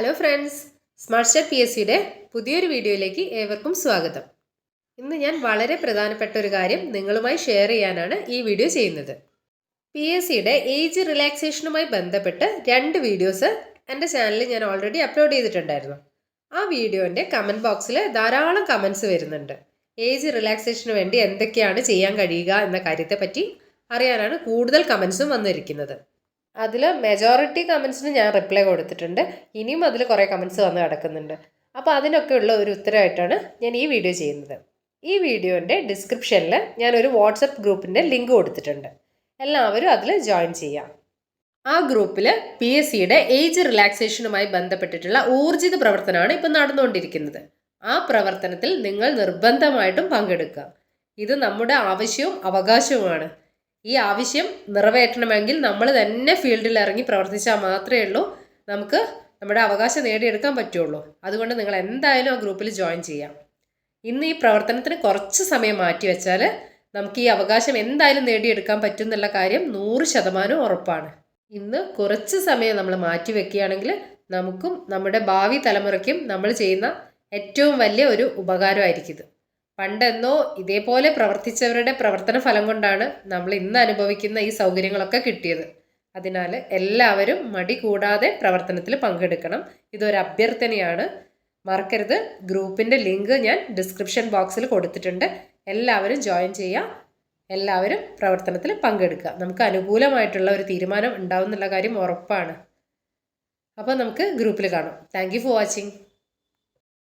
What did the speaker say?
Hello friends smart chef P S സിയുടെ പുതിയൊരു വീഡിയോയിലേക്ക് ഏവർക്കും സ്വാഗതം. ഇന്ന് ഞാൻ വളരെ പ്രധാനപ്പെട്ട ഒരു കാര്യം നിങ്ങളുമായി ഷെയർ ചെയ്യാനാണ് ഈ വീഡിയോ ചെയ്യുന്നത്. പി എസ് സിയുടെ ഏജ് റിലാക്സേഷനുമായി ബന്ധപ്പെട്ട് രണ്ട് വീഡിയോസ് എന്റെ ചാനലിൽ ഞാൻ ഓൾറെഡി അപ്ലോഡ് ചെയ്തിട്ടുണ്ടായിരുന്നു. ആ വീഡിയോന്റെ കമന്റ് ബോക്സിൽ ധാരാളം കമൻസ് വരുന്നുണ്ട്. ഏജ് റിലാക്സേഷന് വേണ്ടി എന്തൊക്കെയാണ് ചെയ്യാൻ കഴിയുക എന്ന കാര്യത്തെപ്പറ്റി അറിയാനാണ് കൂടുതൽ കമൻസും വന്നിരിക്കുന്നത്. അതിൽ മെജോറിറ്റി കമൻസിന് ഞാൻ റിപ്ലൈ കൊടുത്തിട്ടുണ്ട്. ഇനിയും അതിൽ കുറേ കമൻസ് വന്ന് കിടക്കുന്നുണ്ട്. അപ്പോൾ അതിനൊക്കെ ഉള്ള ഒരു ഉത്തരമായിട്ടാണ് ഞാൻ ഈ വീഡിയോ ചെയ്യുന്നത്. ഈ വീഡിയോന്റെ ഡിസ്ക്രിപ്ഷനിൽ ഞാൻ ഒരു വാട്സപ്പ് ഗ്രൂപ്പിന്റെ ലിങ്ക് കൊടുത്തിട്ടുണ്ട്. എല്ലാവരും അതിൽ ജോയിൻ ചെയ്യാം. ആ ഗ്രൂപ്പിൽ പി എസ് സിയുടെ ഏജ് റിലാക്സേഷനുമായി ബന്ധപ്പെട്ടിട്ടുള്ള ഊർജിത പ്രവർത്തനമാണ് ഇപ്പം നടന്നുകൊണ്ടിരിക്കുന്നത്. ആ പ്രവർത്തനത്തിൽ നിങ്ങൾ നിർബന്ധമായിട്ടും പങ്കെടുക്കുക. ഇത് നമ്മുടെ ആവശ്യവും അവകാശവുമാണ്. ഈ ആവശ്യം നിറവേറ്റണമെങ്കിൽ നമ്മൾ തന്നെ ഫീൽഡിൽ ഇറങ്ങി പ്രവർത്തിച്ചാൽ മാത്രമേ ഉള്ളൂ. നമുക്ക് നമ്മുടെ അവകാശം നേടിയെടുക്കാൻ പറ്റുള്ളൂ. അതുകൊണ്ട് നിങ്ങൾ എന്തായാലും ആ ഗ്രൂപ്പിൽ ജോയിൻ ചെയ്യാം. ഇന്ന് ഈ പ്രവർത്തനത്തിന് കുറച്ച് സമയം മാറ്റി വെച്ചാൽ നമുക്ക് ഈ അവകാശം എന്തായാലും നേടിയെടുക്കാൻ പറ്റും എന്നുള്ള കാര്യം നൂറ് ശതമാനം ഉറപ്പാണ്. ഇന്ന് കുറച്ച് സമയം നമ്മൾ മാറ്റി വെക്കുകയാണെങ്കിൽ നമുക്കും നമ്മുടെ ഭാവി തലമുറയ്ക്കും നമ്മൾ ചെയ്യുന്ന ഏറ്റവും വലിയ ഒരു ഉപകാരമായിരിക്കും ഇത്. പണ്ടെന്നോ ഇതേപോലെ പ്രവർത്തിച്ചവരുടെ പ്രവർത്തന ഫലം കൊണ്ടാണ് നമ്മൾ ഇന്ന് അനുഭവിക്കുന്ന ഈ സൗകര്യങ്ങളൊക്കെ കിട്ടിയത്. അതിനാൽ എല്ലാവരും മടി കൂടാതെ പ്രവർത്തനത്തിൽ പങ്കെടുക്കണം. ഇതൊരു അഭ്യർത്ഥനയാണ്. മറക്കരുത്. ഗ്രൂപ്പിന്റെ ലിങ്ക് ഞാൻ ഡിസ്ക്രിപ്ഷൻ ബോക്സിൽ കൊടുത്തിട്ടുണ്ട്. എല്ലാവരും ജോയിൻ ചെയ്യുക. എല്ലാവരും പ്രവർത്തനത്തിൽ പങ്കെടുക്കുക. നമുക്ക് അനുകൂലമായിട്ടുള്ള ഒരു തീരുമാനം ഉണ്ടാവും എന്നുള്ള കാര്യം ഉറപ്പാണ്. അപ്പോൾ നമുക്ക് ഗ്രൂപ്പിൽ കാണാം. Thank for watching.